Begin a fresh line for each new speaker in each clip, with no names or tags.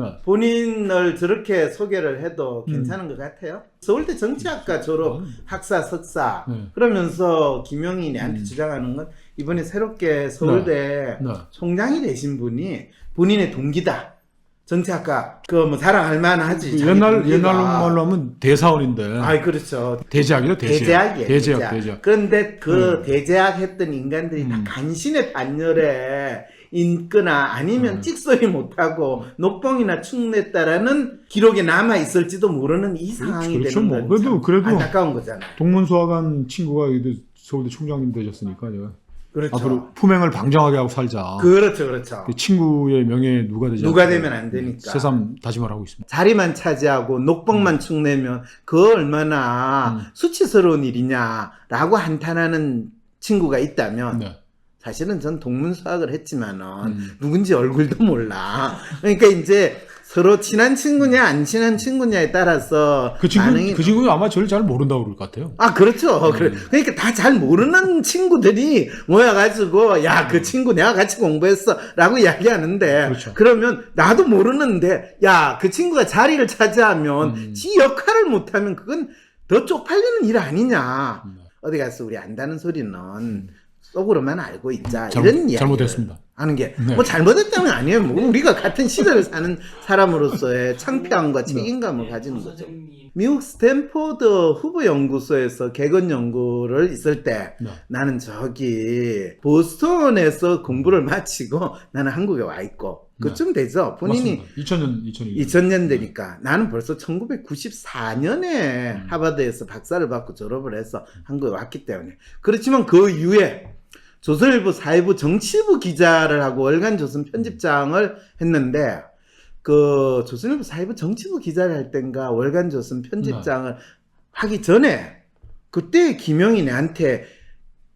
네.
본인을 저렇게 소개를 해도
음.
괜찮은 것 같아요. 서울대 정치학과 졸업
음.
학사 석사
네.
그러면서 김용이 내한테
음.
주장하는 건 이번에 새롭게 서울대
네.
총장이 되신 분이 본인의 동기다. 정치학과 그뭐 자랑할 만하지.
그 옛날. 옛날 말로 하면 대사원인데
아이 그렇죠.
대제학이요 대제학.
대제학이에요.
대제학
대제학. 그런데 그
음.
대제학 했던 인간들이 다
음.
간신의 반열에 있거나 아니면
음.
찍소리 못하고 녹봉이나 축냈다라는 기록에 남아 있을지도 모르는 이 상황이
그렇죠,
되는
뭐.
건
그래도-
참
그래도
안타까운 거잖아요.
동문수학한 친구가 서울대 총장님 되셨으니까 제가
그렇죠.
앞으로 품행을 방정하게 하고 살자.
그렇죠, 그렇죠.
그 친구의 명예에 누가 되지
누가 되면 안 되니까.
새삼 다짐을 하고 있습니다.
자리만 차지하고 녹봉만 축내면 그 얼마나
음.
수치스러운 일이냐라고 한탄하는 친구가 있다면
네.
사실은 전 동문수학을 했지만은
음.
누군지 얼굴도 몰라. 그러니까 이제 서로 친한 친구냐 안 친한 친구냐에 따라서
그 친구
반응이
그 친구 아마 저를 잘 모른다고 그럴 것 같아요.
아 그렇죠.
음.
그러니까 다 잘 모르는 친구들이 모여가지고 야그 친구 내가 같이 공부했어라고 이야기하는데
그렇죠.
그러면 나도 모르는데 야 그 친구가 자리를 차지하면
음.
지 역할을 못하면 그건 더 쪽팔리는 일 아니냐.
음.
어디 가서 우리 안다는 소리는 속으로만 알고 있자
잘못-
이런 이야기
잘못했습니다.
하는 게
네.
뭐 잘못했다는 건 아니에요. 뭐 우리가 같은 시대를 사는 사람으로서의 창피함과
네.
책임감을 가지는 거죠.
선생님.
미국 스탠포드 후보 연구소에서 개건 연구를 있을 때
네.
나는 저기 보스턴에서 공부를 마치고 나는 한국에 와 있고 그쯤 되죠. 본인이
맞습니다. 2000년 2000년
2000년대니까 나는 벌써 1994년에
음.
하버드에서 박사를 받고 졸업을 해서 한국에 왔기 때문에 그렇지만 그 이후에 조선일보 사회부 정치부 기자를 하고 월간 조선 편집장을 했는데 그 조선일보 사회부 정치부 기자를 할 땐가 월간 조선 편집장을 하기 전에 그때 김영이 내한테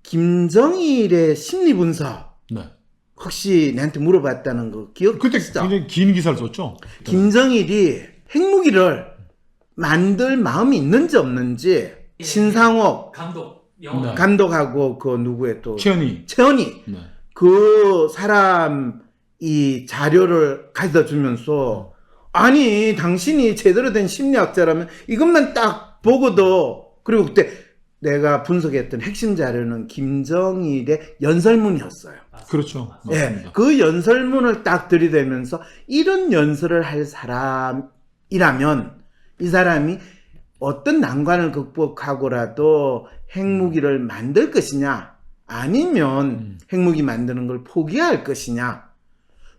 김정일의 심리 분석
네.
혹시 내한테 물어봤다는 거
그때
기억하시죠?
굉장히 긴 기사를 썼죠.
김정일이 핵무기를 만들 마음이 있는지 없는지 신상옥
감독 영화
네.
감독하고 그 누구의 또
최연이.
최원희
네.
그 사람 이 자료를 가져다 주면서 아니 당신이 제대로 된 심리학자라면 이것만 딱 보고도 그리고 그때 내가 분석했던 핵심 자료는 김정일의 연설문이었어요.
그렇죠.
예,
맞습니다.
그 연설문을 딱 들이대면서 이런 연설을 할 사람이라면 이 사람이 어떤 난관을 극복하고라도 핵무기를 만들 것이냐 아니면
음.
핵무기 만드는 걸 포기할 것이냐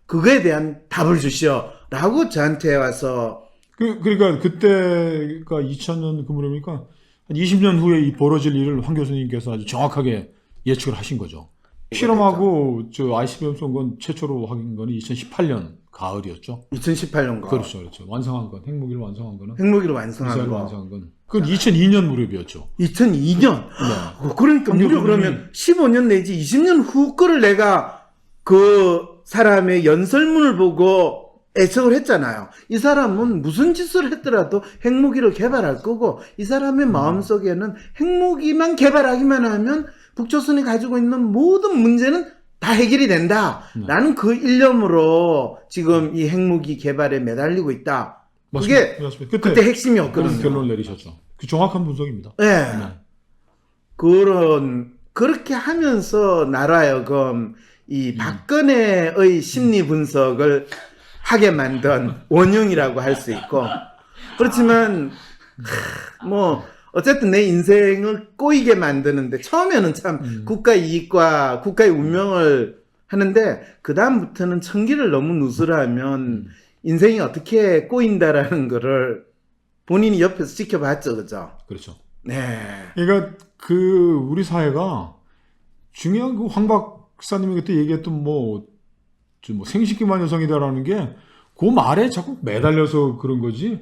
그거에 대한 답을 주시오라고 저한테 와서
그 그러니까 그때가 2000년 그 무렵이니까 한 20년 후에 이 벌어질 일을 황 교수님께서 아주 정확하게 예측을 하신 거죠. 실험하고 저 ICBM 쏜 건 최초로 확인 건 2018년 가을이었죠.
2018년가
그렇죠, 그렇죠. 완성한 건 핵무기를 완성한 거는
핵무기를 완성한 거
완성한 건 그건 2002년 무렵이었죠.
2002년
네.
어, 그러니까
황
무려 그러면 15년 내지 20년 후 거를 내가 그 사람의 연설문을 보고 애청을 했잖아요. 이 사람은 무슨 짓을 했더라도 핵무기를 개발할 거고 이 사람의 마음속에는 핵무기만 개발하기만 하면 북조선이 가지고 있는 모든 문제는 다 해결이 된다. 라는 그 일념으로 지금 이 핵무기 개발에 매달리고 있다.
맞습니다.
그게
맞습니다. 그때,
그때 핵심이었거든요.
결론을 내리셨죠. 그 정확한 분석입니다.
예.
네.
그런 그렇게 하면서 나라여금 이
음.
박근혜의 심리 분석을 하게 만든 원흉이라고 할 수 있고 그렇지만 하, 뭐 어쨌든 내 인생을 꼬이게 만드는데 처음에는 참
음.
국가 이익과 국가의 운명을 하는데 그 다음부터는 천기를 너무 누설하면
음.
인생이 어떻게 꼬인다라는 거를 본인이 옆에서 지켜봤죠, 그죠?
그렇죠.
네.
그러니까 그 우리 사회가 중요한 그 황 박사님이 그때 얘기했던 뭐, 좀뭐 생식기만 여성이다라는 게 그 말에 자꾸 매달려서 그런 거지.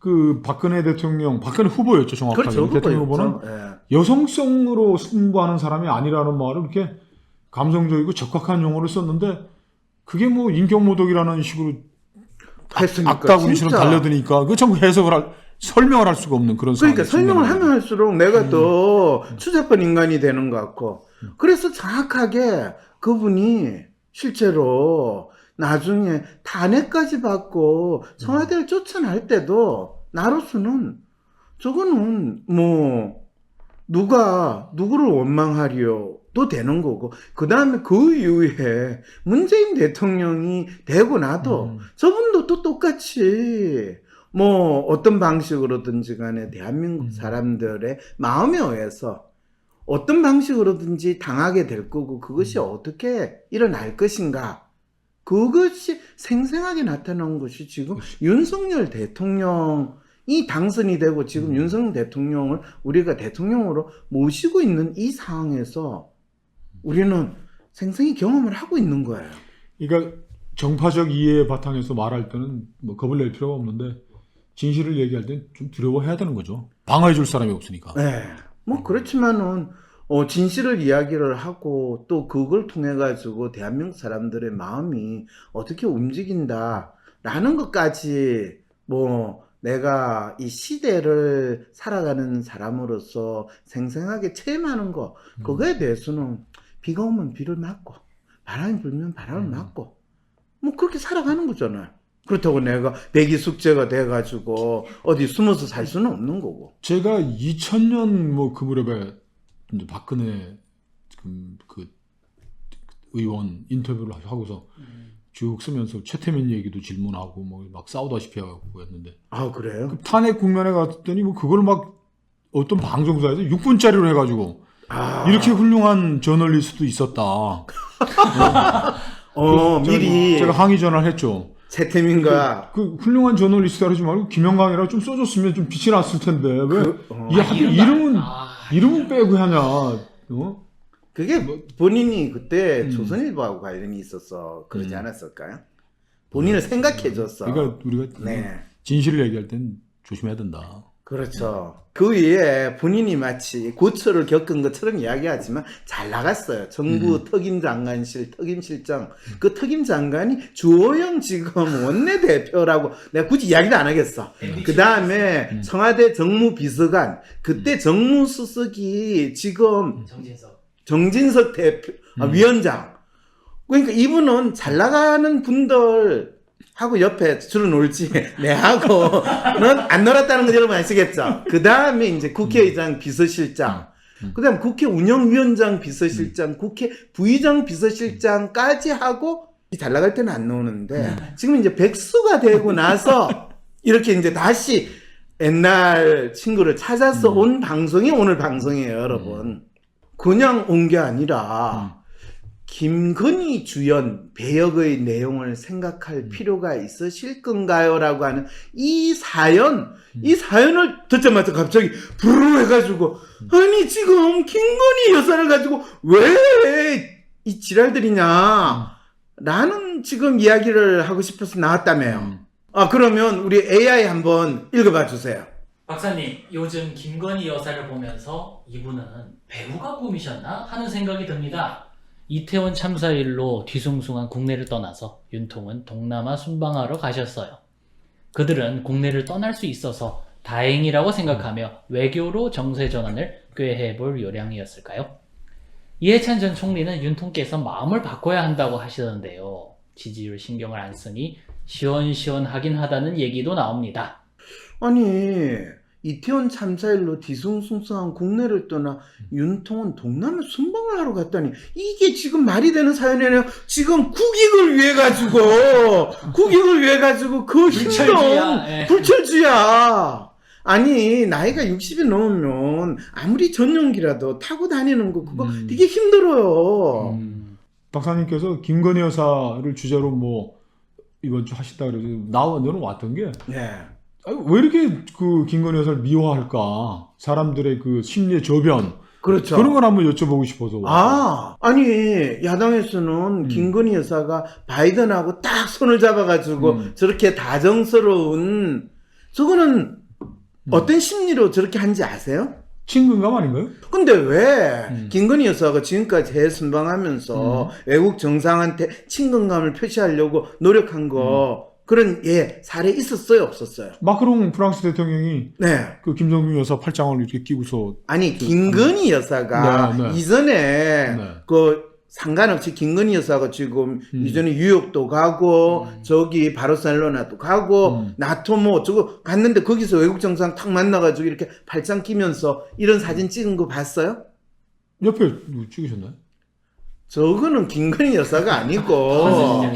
그 박근혜 대통령, 박근혜 후보였죠 정확하게.
그렇죠.
대통령 후보는.
예.
여성성으로 승부하는 사람이 아니라는 말을 이렇게 감성적이고 적확한 용어를 썼는데 그게 뭐 인격 모독이라는 식으로
했으니까
악다구니처럼
진짜.
달려드니까 그 전부 해석을 할 설명을 할 수가 없는 그런
그러니까
상황이
설명을
생겨나는
하면 할수록 내가
음.
더 추잡한 인간이 되는 것 같고 그래서 정확하게 그분이 실제로 나중에 탄핵까지 받고 청와대를 쫓아날 때도 나로서는 저거는 뭐 누가 누구를 원망하리요도 되는 거고 그 다음에 그 이후에 문재인 대통령이 되고 나도
음.
저분도 또 똑같이 뭐 어떤 방식으로든지 간에 대한민국
음.
사람들의 마음에 의해서 어떤 방식으로든지 당하게 될 거고 그것이
음.
어떻게 일어날 것인가 그것이 생생하게 나타난 것이 지금 윤석열 대통령이 당선이 되고 지금
음.
윤석열 대통령을 우리가 대통령으로 모시고 있는 이 상황에서 우리는 생생히 경험을 하고 있는 거예요.
그러니까 정파적 이해의 바탕에서 말할 때는 뭐 겁을 낼 필요가 없는데 진실을 얘기할 땐 좀 두려워해야 되는 거죠. 방어해 줄 사람이 없으니까.
네. 뭐 그렇지만은 어, 진실을 이야기를 하고 또 그걸 통해 가지고 대한민국 사람들의 마음이 어떻게 움직인다라는 것까지 뭐 내가 이 시대를 살아가는 사람으로서 생생하게 체험하는 거
음.
그거에 대해서는 비가 오면 비를 맞고 바람이 불면 바람을
음.
맞고 뭐 그렇게 살아가는 거잖아요. 그렇다고 내가 백이 숙제가 돼가지고 어디 숨어서 살 수는 없는 거고.
제가 2000년 뭐 그 무렵에 이제 박근혜 그, 그 의원 인터뷰를 하고서 쭉 쓰면서 최태민 얘기도 질문하고 뭐 막 싸우다시피 하고 했는데
아 그래요?
그 탄핵 국면에 갔더니 뭐 그걸 막 어떤 방송사에서 6분짜리로 해가지고
아
이렇게 훌륭한 저널리스트도 있었다.
어 미리
제가 항의 전화를 했죠.
최태민과
그 훌륭한 저널리스트 하지 말고 김영광이라고 좀 써줬으면 좀 빛이 났을 텐데 왜
그, 어,
이 하필 이름은
아,
이름은 빼고 하냐? 어?
그게 본인이 그때
음.
조선일보하고 관련이 있어서 그러지
음.
않았을까요? 본인을 생각해줬어.
그러니까 우리가
네.
진실을 얘기할 땐 조심해야 된다.
그렇죠. 그 위에 본인이 마치 고초를 겪은 것처럼 이야기하지만 잘 나갔어요. 정부
음.
특임 장관실 특임 실장 그 특임 장관이 주호영 지금 원내 대표라고 내가 굳이 이야기도 안 하겠어. 그 다음에
음.
청와대 정무비서관 그때 정무수석이 지금
정진석.
정진석 대표 아,
음.
위원장. 그러니까 이분은 잘 나가는 분들 하고 옆에 주로 놀지 내하고는 안 놀았다는 거 여러분 아시겠죠? 그 다음에 이제 국회의장 비서실장,
음.
그 다음 국회 운영위원장 비서실장, 국회 부의장 비서실장까지 하고 잘 나갈 때는 안 나오는데 지금 이제 백수가 되고 나서 이렇게 이제 다시 옛날 친구를 찾아서
음.
온 방송이 오늘 방송이에요, 여러분. 그냥 온 게 아니라
음.
김건희 주연 배역의 내용을 생각할
음.
필요가 있으실 건가요? 라고 하는 이 사연,
음.
이 사연을 듣자마자 갑자기 부르르 해가지고,
음.
아니, 지금 김건희 여사를 가지고 왜 이 지랄들이냐? 라는 지금 이야기를 하고 싶어서 나왔다며요.
음.
아, 그러면 우리 AI 한번 읽어봐 주세요.
박사님, 요즘 김건희 여사를 보면서 이분은 배우가 꿈이셨나 하는 생각이 듭니다. 이태원 참사 일로 뒤숭숭한 국내를 떠나서 윤통은 동남아 순방하러 가셨어요. 그들은 국내를 떠날 수 있어서 다행이라고 생각하며 외교로 정세 전환을 꾀해 볼 요량이었을까요? 이해찬 전 총리는 윤통께서 마음을 바꿔야 한다고 하시던데요. 지지율 신경을 안 쓰니 시원시원하긴 하다는 얘기도 나옵니다.
아니 이태원 참사일로 뒤숭숭숭한 국내를 떠나 윤통은 동남아 순방을 하러 갔다니 이게 지금 말이 되는 사연이 아니라 지금 국익을 위해 가지고 국익을 위해 가지고 그
불철주야,
힘든
예.
불철주야 아니 나이가 60이 넘으면 아무리 전용기라도 타고 다니는 거 그거
음.
되게 힘들어요
음. 박사님께서 김건희 여사를 주제로 뭐 이번 주 하시다 그래서 나와 너는 왔던 게
네.
왜 이렇게 그 김건희 여사를 미워할까? 사람들의 그 심리의 저변
그렇죠
그런 걸 한번 여쭤보고 싶어서.
아, 아니, 야당에서는
음.
김건희 여사가 바이든하고 딱 손을 잡아가지고
음.
저렇게 다정스러운, 저거는
음.
어떤 심리로 저렇게 한지 아세요?
친근감 아닌가요?
근데 왜
음.
김건희 여사가 지금까지 해외 순방하면서
음.
외국 정상한테 친근감을 표시하려고 노력한 거
음.
그런 예 사례 있었어요 없었어요?
마크롱 프랑스 대통령이
네
그 김정중 여사 팔짱을 이렇게 끼고서
아니 김건희 여사가
네, 네.
이전에
네.
그 상관없이 김건희 여사가 지금
음.
이전에 뉴욕도 가고
음.
저기 바르셀로나도 가고
음.
나토 뭐 저거 갔는데 거기서 외국 정상 탁 만나가지고 이렇게 팔짱 끼면서 이런 사진 찍은 거 봤어요?
옆에 누구 찍으셨나요?
저거는 김건희 여사가 아니고
어.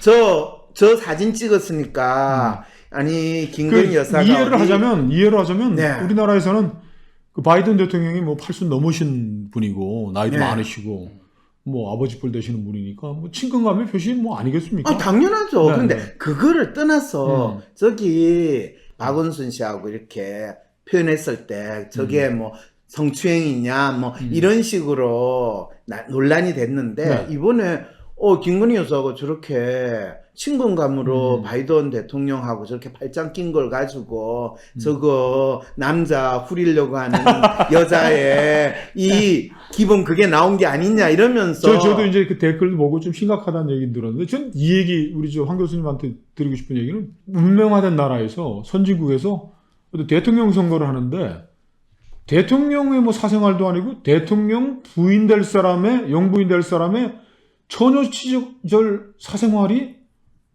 저 저 사진 찍었으니까 아니
그
김건희 여사가
이해를
어디-
하자면 이해를 하자면
네.
우리나라에서는 그 바이든 대통령이 뭐 80 넘으신 분이고 나이도
네.
많으시고 뭐 아버지 뻘 되시는 분이니까 뭐 친근감의 표시인 뭐 아니겠습니까?
아 당연하죠.
네,
그런데
네.
그거를 떠나서
음.
저기 박원순 씨하고 이렇게 표현했을 때 저게 뭐 성추행이냐 뭐
음.
이런 식으로 나- 논란이 됐는데
네.
이번에 어 김건희 여사가 저렇게 친근감으로
음.
바이든 대통령하고 저렇게 팔짱 낀 걸 가지고
음.
저거 남자 후리려고 하는 여자의 이 기본 그게 나온 게 아니냐 이러면서
저, 저도 이제 그 댓글 보고 좀 심각하다는 얘기 들었는데 전 이 얘기 우리 저 황 교수님한테 드리고 싶은 얘기는 문명화된 나라에서 선진국에서 대통령 선거를 하는데 대통령의 뭐 사생활도 아니고 대통령 부인 될 사람의 영부인 될 사람의 처녀 시절 사생활이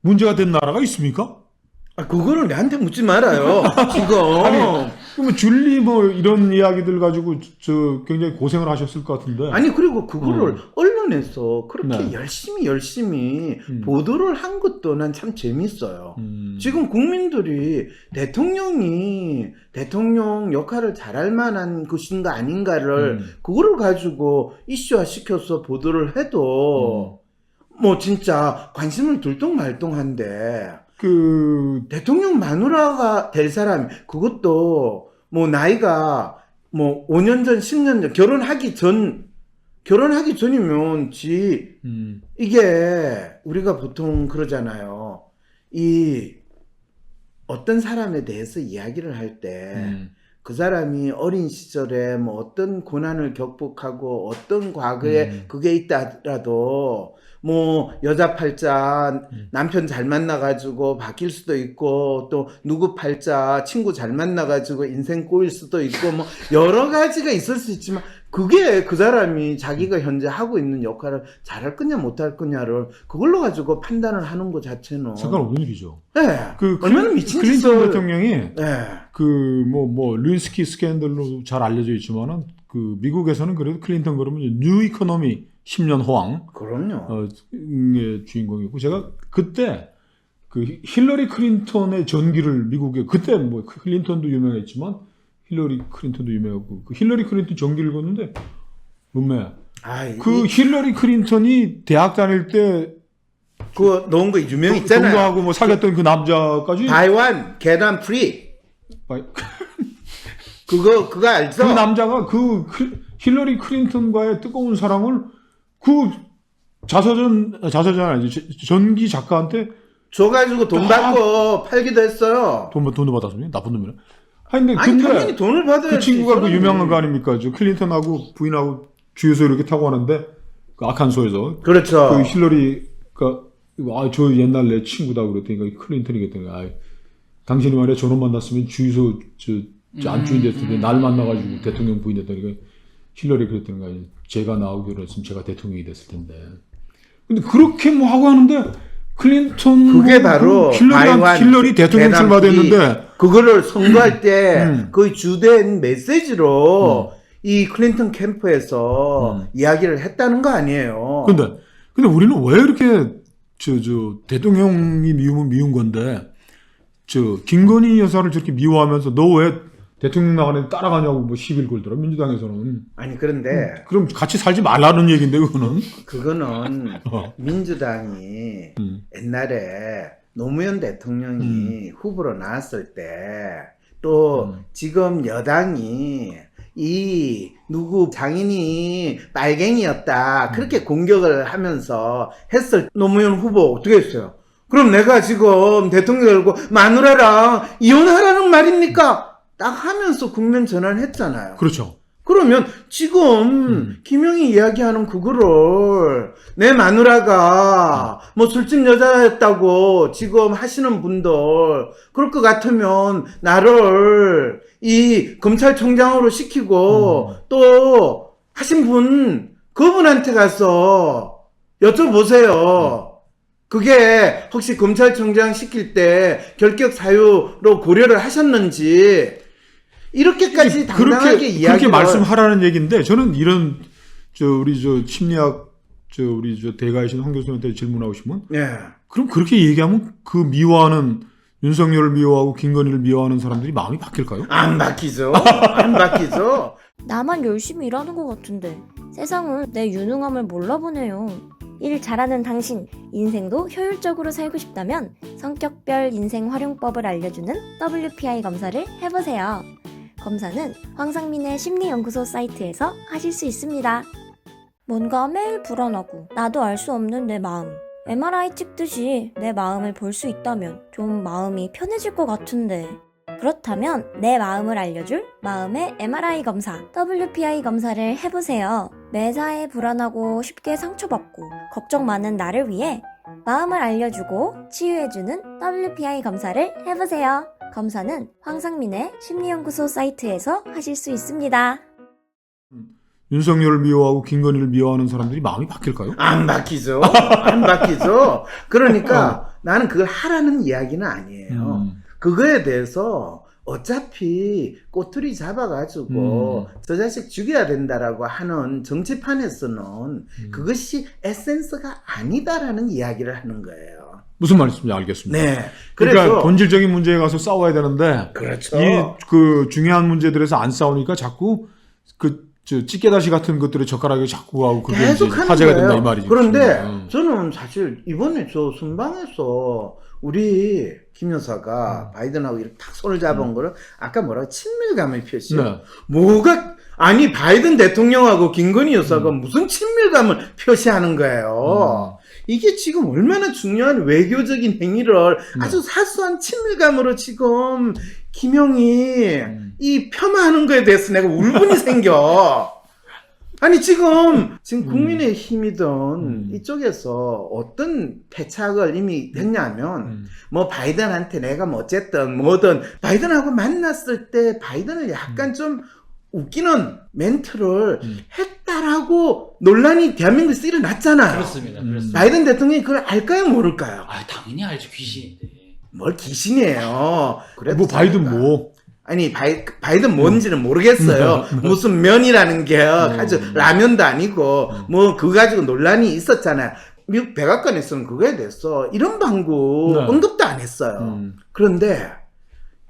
문제가 된 나라가 있습니까?
아, 그거를 내한테 묻지 말아요. 지금.
아니, 그러면 줄리 뭐 이런 이야기들 가지고 저 굉장히 고생을 하셨을 것 같은데.
아니 그리고 그거를
음.
언론에서 그렇게
네.
열심히 열심히
음.
보도를 한 것도 난 참 재밌어요.
음.
지금 국민들이 대통령이 대통령 역할을 잘할 만한 것인가 아닌가를
음.
그거를 가지고 이슈화 시켜서 보도를 해도 뭐 진짜 관심을 들똥말똥한데
그
대통령 마누라가 될 사람 그것도 뭐 나이가 뭐 5년 전, 10년 전 결혼하기 전 결혼하기 전이면 지
음.
이게 우리가 보통 그러잖아요. 이 어떤 사람에 대해서 이야기를 할 때그
음.
사람이 어린 시절에 뭐 어떤 고난을 극복하고 어떤 과거에
음.
그게 있다라도 뭐 여자 팔자
음.
남편 잘 만나가지고 바뀔 수도 있고 또 누구 팔자 친구 잘 만나가지고 인생 꼬일 수도 있고 뭐 여러 가지가 있을 수 있지만 그게 그 사람이 자기가 현재 하고 있는 역할을 잘할 거냐 못할 거냐를 그걸로 가지고 판단을 하는 것 자체는
상관없는 일이죠.
네.
그
얼마나 미친
클린턴 대통령이
네.
그뭐뭐 류스키 스캔들로 잘 알려져 있지만은 그 미국에서는 그래도 클린턴 그러면 뉴 이코노미 10년 호황
그럼요.
어, 의 주인공이고 제가 그때 그 힐러리 클린턴의 전기를 미국에 그때 뭐 클린턴도 유명했지만 힐러리 클린턴도 유명하고 그 힐러리 클린턴 전기를 걷는데 음메
아,
그
이-
힐러리 클린턴이 대학 다닐 때
그거 놓은 거 유명 있잖아요.
동거하고 뭐 사귀었던 그 남자까지
바이완 계단 프리
아이,
그거 그거
그
알죠?
남자가 그 클- 힐러리 클린턴과의 뜨거운 사랑을 그 자서전 자서전 아니지 전기 작가한테
줘가지고 돈
다-
받고 팔기도 했어요.
돈 돈도 받았습니다. 나쁜 놈이네. 아니 근데,
아니 당연히 돈을 받아야지.
그 친구가 그
사람이.
유명한 거 아닙니까? 저 클린턴하고 부인하고 주유소 이렇게 타고 가는데 그 아칸소에서
그렇죠.
그 힐러리가 아저 옛날 내 친구다 그랬더니 클린턴이 그랬더니 아 당신이 말이야 저놈 만났으면 주유소 저, 저 안주인 됐을 텐데 날 만나가지고 대통령 부인 됐다니까 힐러리 그랬더니. 제가 나오기로 했으면 제가 대통령이 됐을 텐데 근데 그렇게 뭐 하고 하는데 클린턴
그게 바로
힐러리
바이완
힐러리 대통령 출마됐는데
그거를 선거할 때
음.
거의 주된 메시지로 이 클린턴 캠프에서
음.
이야기를 했다는 거 아니에요.
근데 근데 우리는 왜 이렇게 저 저 대통령이 미우면 미운 건데 저 김건희 여사를 저렇게 미워하면서 너 왜 대통령 나가는 데 따라가냐고 뭐 시비를 걸더라 민주당에서는
아니 그런데
그럼 같이 살지 말라는 얘기인데 그거는
그거는
어.
민주당이
음.
옛날에 노무현 대통령이 후보로 나왔을 때 또
음.
지금 여당이 이 누구 장인이 빨갱이였다 그렇게 공격을 하면서 했을 노무현 후보 어떻게 했어요? 그럼 내가 지금 대통령 열고 마누라랑 이혼하라는 말입니까? 딱 하면서 국면 전환했잖아요.
그렇죠.
그러면 지금
음.
김영희 이야기하는 그거를 내 마누라가 뭐 술집 여자였다고 지금 하시는 분들 그럴 것 같으면 나를 이 검찰총장으로 시키고
음.
또 하신 분 그분한테 가서 여쭤보세요. 그게 혹시 검찰총장 시킬 때 결격 사유로 고려를 하셨는지 이렇게까지 당당하게
그렇게
이야기를
그렇게 말씀하라는 얘기인데 저는 이런 저 우리 저 심리학 저 우리 저 대가이신 황 교수님한테 질문하고 싶으면
예.
그럼 그렇게 얘기하면 그 미워하는 윤석열을 미워하고 김건희를 미워하는 사람들이 마음이 바뀔까요?
안 바뀌죠. 안 바뀌죠.
나만 열심히 일하는 것 같은데 세상은 내 유능함을 몰라보네요. 일 잘하는 당신, 인생도 효율적으로 살고 싶다면 성격별 인생 활용법을 알려주는 WPI 검사를 해보세요. 검사는 황상민의 심리연구소 사이트에서 하실 수 있습니다. 뭔가 매일 불안하고 나도 알 수 없는 내 마음. MRI 찍듯이 내 마음을 볼 수 있다면 좀 마음이 편해질 것 같은데. 그렇다면 내 마음을 알려줄 마음의 MRI 검사, WPI 검사를 해보세요. 매사에 불안하고 쉽게 상처받고 걱정 많은 나를 위해 마음을 알려주고 치유해주는 WPI 검사를 해보세요. 검사는 황상민의 심리연구소 사이트에서 하실 수 있습니다.
윤석열을 미워하고 김건희를 미워하는 사람들이 마음이 바뀔까요?
안 바뀌죠. 안 바뀌죠. 그러니까
어.
나는 그걸 하라는 이야기는 아니에요.
음.
그거에 대해서 어차피 꼬투리 잡아가지고
음.
저 자식 죽여야 된다라고 하는 정치판에서는
음.
그것이 에센스가 아니다라는 이야기를 하는 거예요.
무슨 말씀인지 알겠습니다.
네. 그래서
그러니까 본질적인 문제에 가서 싸워야 되는데
그렇죠.
이 그 중요한 문제들에서 안 싸우니까 자꾸 그저 찌개다시 같은 것들을 젓가락에 자꾸 하고 그게 이제
계속 하는
화제가
거예요.
된다 이 말이죠.
그런데
음.
저는 사실 이번에 저 순방에서 우리 김 여사가 바이든하고 이렇게 탁 손을 잡은 거를 아까 뭐라고 친밀감을 표시.
네.
뭐가 아니 바이든 대통령하고 김건희 여사가
음.
무슨 친밀감을 표시하는 거예요. 이게 지금 얼마나 중요한 외교적인 행위를
네.
아주 사소한 친밀감으로 지금 김영이
음.
이 폄하하는 거에 대해서 내가 울분이 생겨. 아니 지금 지금
음.
국민의 힘이든
음.
이쪽에서 어떤 패착을 이미 했냐면
음.
뭐 바이든한테 내가 뭐 어쨌든 뭐든 바이든하고 만났을 때 바이든을 약간 좀 웃기는 멘트를
음.
했다라고 논란이 대한민국에서 일어났잖아요.
그렇습니다.
음.
그렇습니다.
바이든 대통령이 그걸 알까요 모를까요?
아, 당연히 알죠. 귀신인데.
뭘 귀신이에요. 그래도
뭐 바이든. 뭐
아니 바이, 바이든 뭔지는 모르겠어요.
음.
무슨 면이라는 게 아주
음.
라면도 아니고
음.
뭐 그거 가지고 논란이 있었잖아요. 미국 백악관에서는 그거에 대해서 이런 방구
네.
언급도 안 했어요.
음.
그런데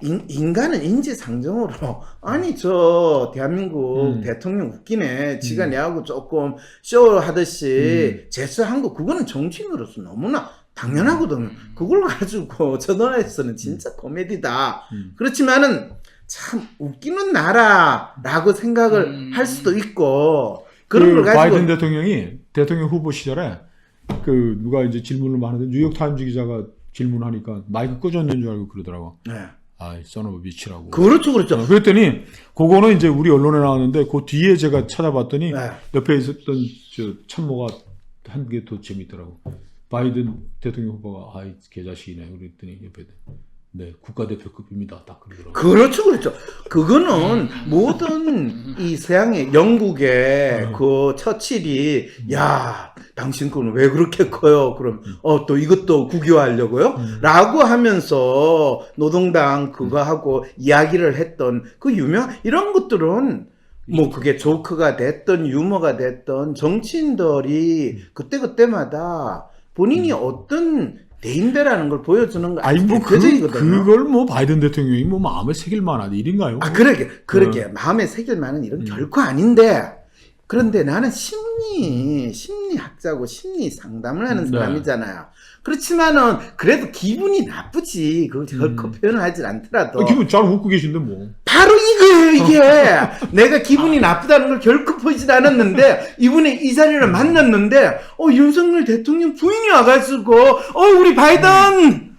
인, 인간은 인지상정으로 아니 저 대한민국
음.
대통령 웃기네 지가
음.
내하고 조금 쇼 하듯이
음.
제스한 거 그거는 정치인으로서 너무나 당연하거든 그걸 가지고 저 나라에서는 진짜 코미디다
음.
그렇지만은 참 웃기는 나라라고 생각을
음.
할 수도 있고 그런
그
걸 가지고
바이든 대통령이 대통령 후보 시절에 그 누가 이제 질문을 하는데 뉴욕 타임즈 기자가 질문하니까 마이크 끄졌는 줄 알고 그러더라고.
네.
아이 써노브 미치라고.
그렇죠 그렇죠
어, 그랬더니 그거는 이제 우리 언론에 나왔는데 그 뒤에 제가 찾아봤더니
네.
옆에 있었던 저 참모가 한 게 더 재밌더라고. 바이든 대통령 후보가 아이 개자식이네 그랬더니 옆에 네 국가대표급입니다 딱 그러더라고.
그렇죠, 그렇죠. 그거는 모든 이 서양의 영국의
음.
그 처칠이 야 당신 거는 왜 그렇게 커요? 그럼 어 또 이것도 국유화하려고요?
음.
라고 하면서 노동당 그거 하고 이야기를 했던 그 유명 이런 것들은 뭐 그게 조크가 됐던 유머가 됐던 정치인들이 그때 그때마다 본인이 어떤 대인배라는 걸 보여주는 거
아니 뭐 그. 그걸 뭐 바이든 대통령이 뭐 마음에 새길 만한 일인가요?
아, 그러게, 그러게. 마음에 새길 만한 일은
음.
결코 아닌데, 그런데 나는 심리, 심리학자고 심리 상담을 하는
네.
사람이잖아요. 그렇지만은, 그래도 기분이 나쁘지. 그걸 결코
음.
표현을 하질 않더라도.
아, 기분 잘 웃고 계신데 뭐.
바로 이거예요, 이게. 내가 기분이 나쁘다는 걸 결코 보이질 않았는데, 이번에 이 자리를 만났는데, 어, 윤석열 대통령 부인이 와가지고, 어, 우리 바이든!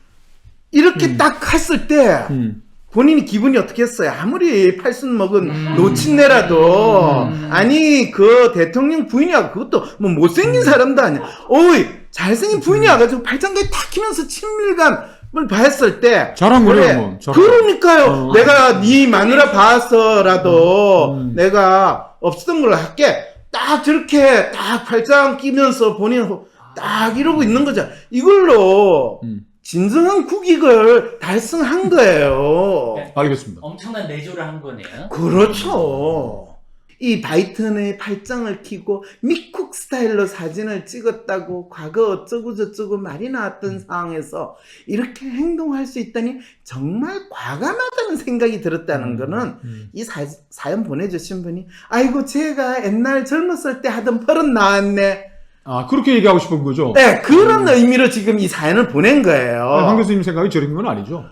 이렇게
음.
딱 했을 때,
음.
본인이 기분이 어떻겠어요? 아무리 팔순 먹은
음.
노친네라도
음.
아니 그 대통령 부인이 야 그것도 뭐 못생긴 사람도 아니야. 어이 잘생긴 부인이 와가지고 발장가에 탁 키면서 친밀감을 봤을 때
잘한
그래,
거네요, 뭐. 잘한
그러니까요.
어.
내가 네 마누라 봤어라도
음.
내가 없었던 걸로 할게. 딱 저렇게 딱 팔짱 끼면서 본인 딱 이러고 있는 거죠. 이걸로
음.
진정한 국익을 달성한 거예요.
네.
알겠습니다.
엄청난 내조를 한 거네요.
그렇죠. 이 바이튼의 팔짱을 끼고 미쿡 스타일로 사진을 찍었다고 과거 어쩌고 저쩌고 말이 나왔던 상황에서 이렇게 행동할 수 있다니 정말 과감하다는 생각이 들었다는 거는
음.
이 사, 사연 보내주신 분이 아이고 제가 옛날 젊었을 때 하던 버릇 나왔네
아 그렇게 얘기하고 싶은 거죠?
네 그런 의미로 지금 이 사연을 보낸 거예요
아니, 황 교수님 생각이 저런 건 아니죠?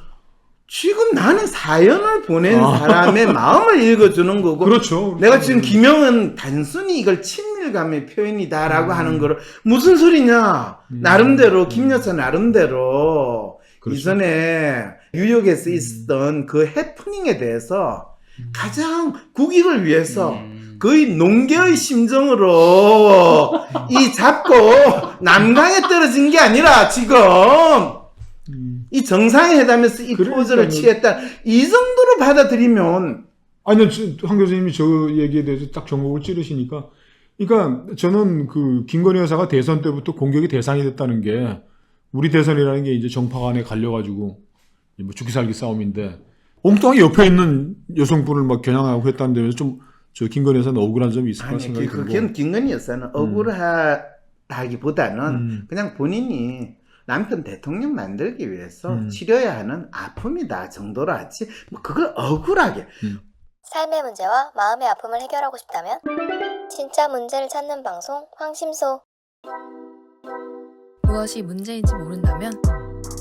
지금 나는 사연을 보낸
아.
사람의 마음을 읽어주는 거고
그렇죠.
내가 지금 김영은 단순히 이걸 친밀감의 표현이다라고
음.
하는 거를 무슨 소리냐
음.
나름대로
음.
김 여사 나름대로
그렇죠.
이전에 뉴욕에서
음.
있었던 그 해프닝에 대해서 가장 국익을 위해서
음.
거의 농계의 심정으로 이 잡고 남강에 떨어진 게 아니라 지금
음.
이 정상회담에서 이
그러니까요.
포즈를 취했다 이 정도로 받아들이면
아니, 저- 황 교수님이 저 얘기에 대해서 딱 정곡을 찌르시니까, 그러니까 저는 그 김건희 여사가 대선 때부터 공격의 대상이 됐다는 게 우리 대선이라는 게 이제 정파 간에 갈려가지고 뭐 죽기 살기 싸움인데 엉뚱하게 옆에 있는 여성분을 막 겨냥하고 했다는 데서 좀 저 김건희 여사는 억울한 점이 있을 거라
아니
생각이
그,
들고.
그건 김건희 여사는 억울하다기보다는
음.
그냥 본인이 남편 대통령 만들기 위해서
음.
치료해야 하는 아픔이다 정도로 하지 뭐 그걸 억울하게
삶의 문제와 마음의 아픔을 해결하고 싶다면 진짜 문제를 찾는 방송 황심소
무엇이 문제인지 모른다면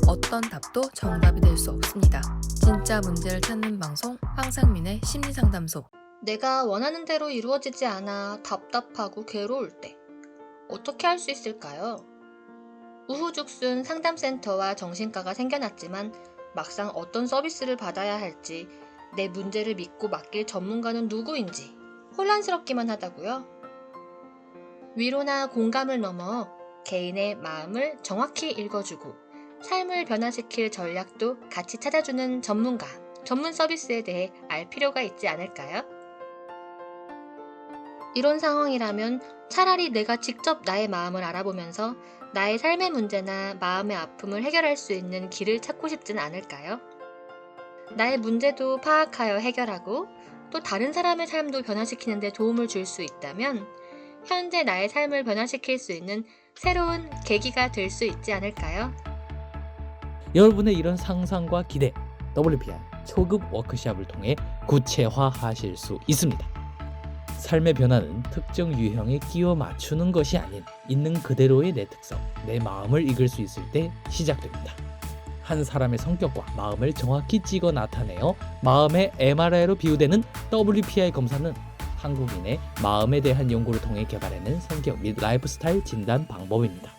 어떤 답도 정답이 될 수 없습니다. 진짜 문제를 찾는 방송 황상민의 심리상담소
내가 원하는 대로 이루어지지 않아 답답하고 괴로울 때 어떻게 할 수 있을까요? 우후죽순 상담센터와 정신과가 생겨났지만 막상 어떤 서비스를 받아야 할지 내 문제를 믿고 맡길 전문가는 누구인지 혼란스럽기만 하다고요? 위로나 공감을 넘어 개인의 마음을 정확히 읽어주고 삶을 변화시킬 전략도 같이 찾아주는 전문가, 전문 서비스에 대해 알 필요가 있지 않을까요? 이런 상황이라면 차라리 내가 직접 나의 마음을 알아보면서 나의 삶의 문제나 마음의 아픔을 해결할 수 있는 길을 찾고 싶진 않을까요? 나의 문제도 파악하여 해결하고 또 다른 사람의 삶도 변화시키는 데 도움을 줄 수 있다면 현재 나의 삶을 변화시킬 수 있는 새로운 계기가 될 수 있지 않을까요?
여러분의 이런 상상과 기대 WPR 초급 워크샵을 통해 구체화하실 수 있습니다. 삶의 변화는 특정 유형에 끼워 맞추는 것이 아닌 있는 그대로의 내 특성, 내 마음을 읽을 수 있을 때 시작됩니다. 한 사람의 성격과 마음을 정확히 찍어 나타내어 마음의 MRI로 비유되는 WPI 검사는 한국인의 마음에 대한 연구를 통해 개발해낸 성격 및 라이프 스타일 진단 방법입니다.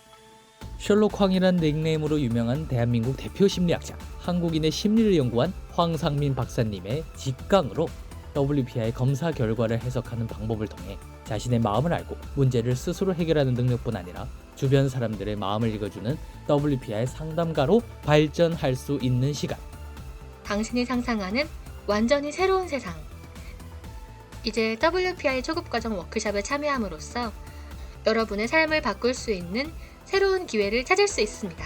셜록 황이란 닉네임으로 유명한 대한민국 대표 심리학자, 한국인의 심리를 연구한 황상민 박사님의 직강으로 WPI 검사 결과를 해석하는 방법을 통해 자신의 마음을 알고 문제를 스스로 해결하는 능력뿐 아니라 주변 사람들의 마음을 읽어주는 WPI 상담가로 발전할 수 있는 시간.
당신이 상상하는 완전히 새로운 세상. 이제 WPI 초급 과정 워크샵에 참여함으로써 여러분의 삶을 바꿀 수 있는 새로운 기회를 찾을 수 있습니다.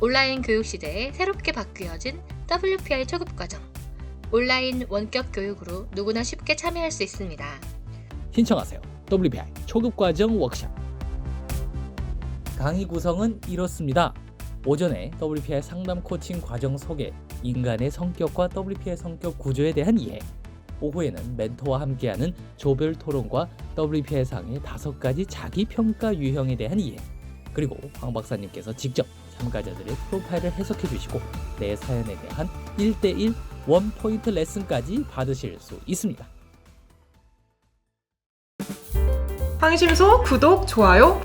온라인 교육 시대에 새롭게 바뀌어진 WPI 초급 과정. 온라인 원격 교육으로 누구나 쉽게 참여할 수 있습니다.
신청하세요. WPI 초급 과정 워크샵. 강의 구성은 이렇습니다. 오전에 WPI 상담 코칭 과정 소개, 인간의 성격과 WPI 성격 구조에 대한 이해. 오후에는 멘토와 함께하는 조별 토론과 WPI 상의 다섯 가지 자기 평가 유형에 대한 이해. 그리고 황 박사님께서 직접 참가자들의 프로파일을 해석해 주시고 내 사연에 대한 1대1 원 포인트 레슨까지 받으실 수 있습니다.
황심소 구독, 좋아요